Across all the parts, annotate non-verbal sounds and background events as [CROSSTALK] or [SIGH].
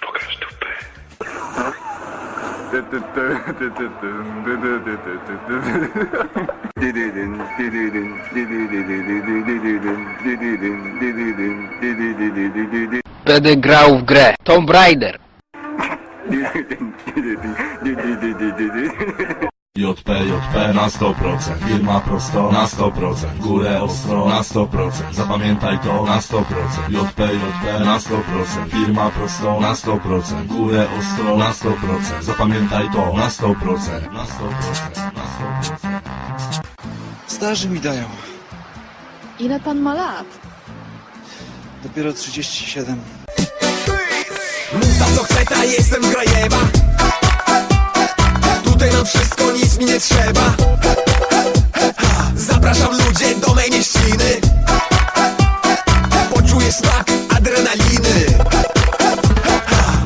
Pokaż dupę. Będę grał w grę. Tomb Raider. [LAUGHS] JP, JP na 100% Firma prosto na 100% Górę ostro na 100% Zapamiętaj to na 100% JP, JP na 100% Firma prosto na 100% Górę ostro na 100% Zapamiętaj to na 100% Na 100%, na 100% Starzy mi dają. Ile pan ma lat? Dopiero 37. Muza co chce, ta jestem Grajewa Tutaj mam wszystko, nic mi nie trzeba Zapraszam ludzie do mej mieściny Poczujesz smak adrenaliny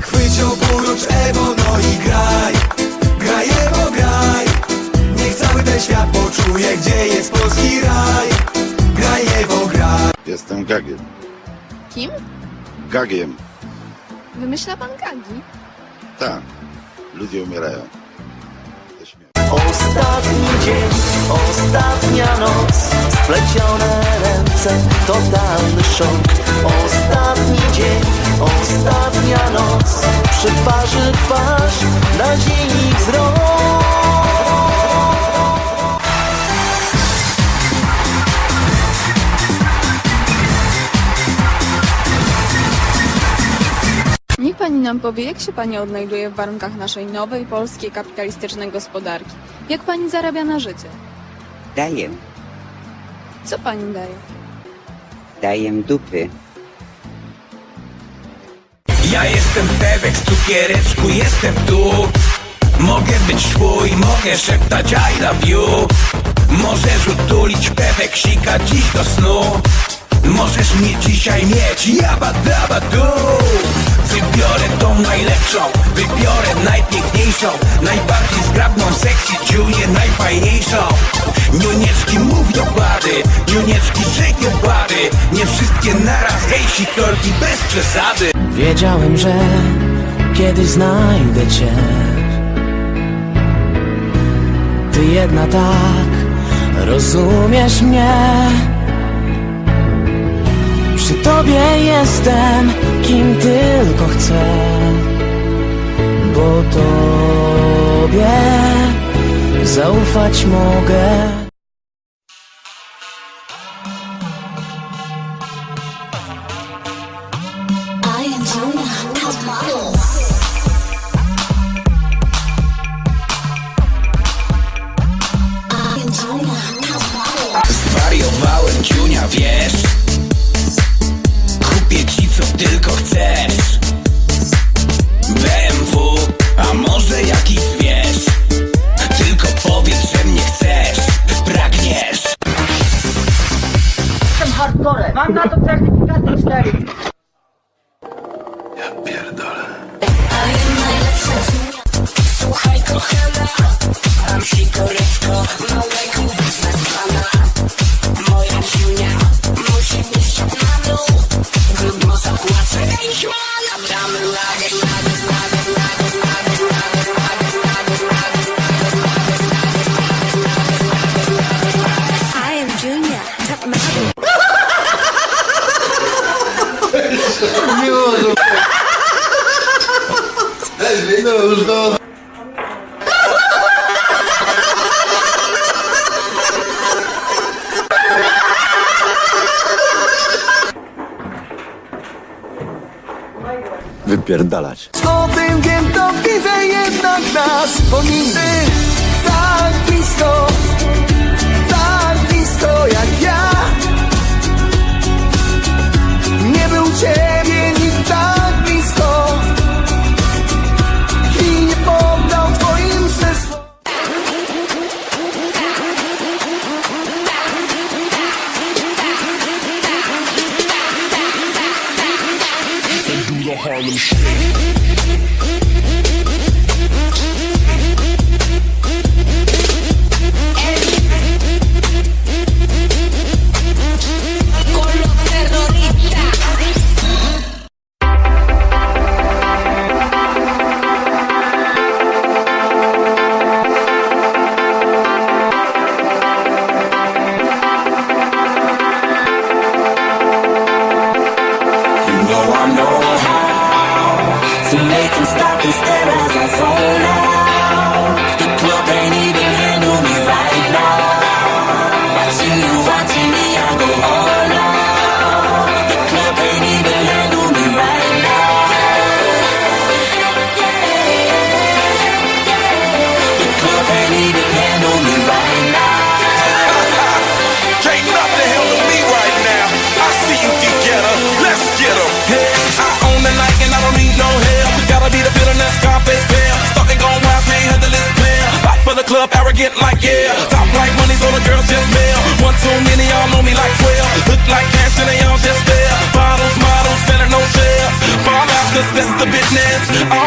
Chwyć opórucz Ewo, no i graj Grajewo, graj Niech cały ten świat poczuje, gdzie jest polski raj Grajewo, graj Jestem Gagiem. Kim? Gagiem. Wymyśla pan gagi? Tak. Ludzie umierają. Ostatni dzień, ostatnia noc Splecione ręce, totalny szok. Ostatni dzień, ostatnia noc Przy twarzy twarz, nadziei wzrok nam powie, jak się pani odnajduje w warunkach naszej nowej, polskiej, kapitalistycznej gospodarki. Jak pani zarabia na życie? Daję, Co pani daje? daję dupy. Ja jestem Tewek z cukiereczku, jestem tu Mogę być twój, mogę szeptać I love you Możesz utulić Pewek, sika dziś do snu Możesz mnie dzisiaj mieć, jaba daba du. Wybiorę tą najlepszą, wybiorę najpiękniejszą. Najbardziej zgrabną, sexy Junię, najfajniejszą. Niunieczki your body, niunieczki your body Nie wszystkie naraz, hej sikorki bez przesady. Wiedziałem, że kiedyś znajdę cię. Ty jedna tak rozumiesz mnie Przy tobie jestem kim tylko chcę. Bo tobie zaufać mogę Wypierdalać. O tym wiem, to widzę jednak nas Bo nigdy tak blisko Tak blisko jak ja Harlem Shake. Get like yeah. Top like money, so the girls just mail. One too many, y'all know me like 12. Look like cash and they all just there. Bottles, models, selling no shares. Fall out, cause that's the business. All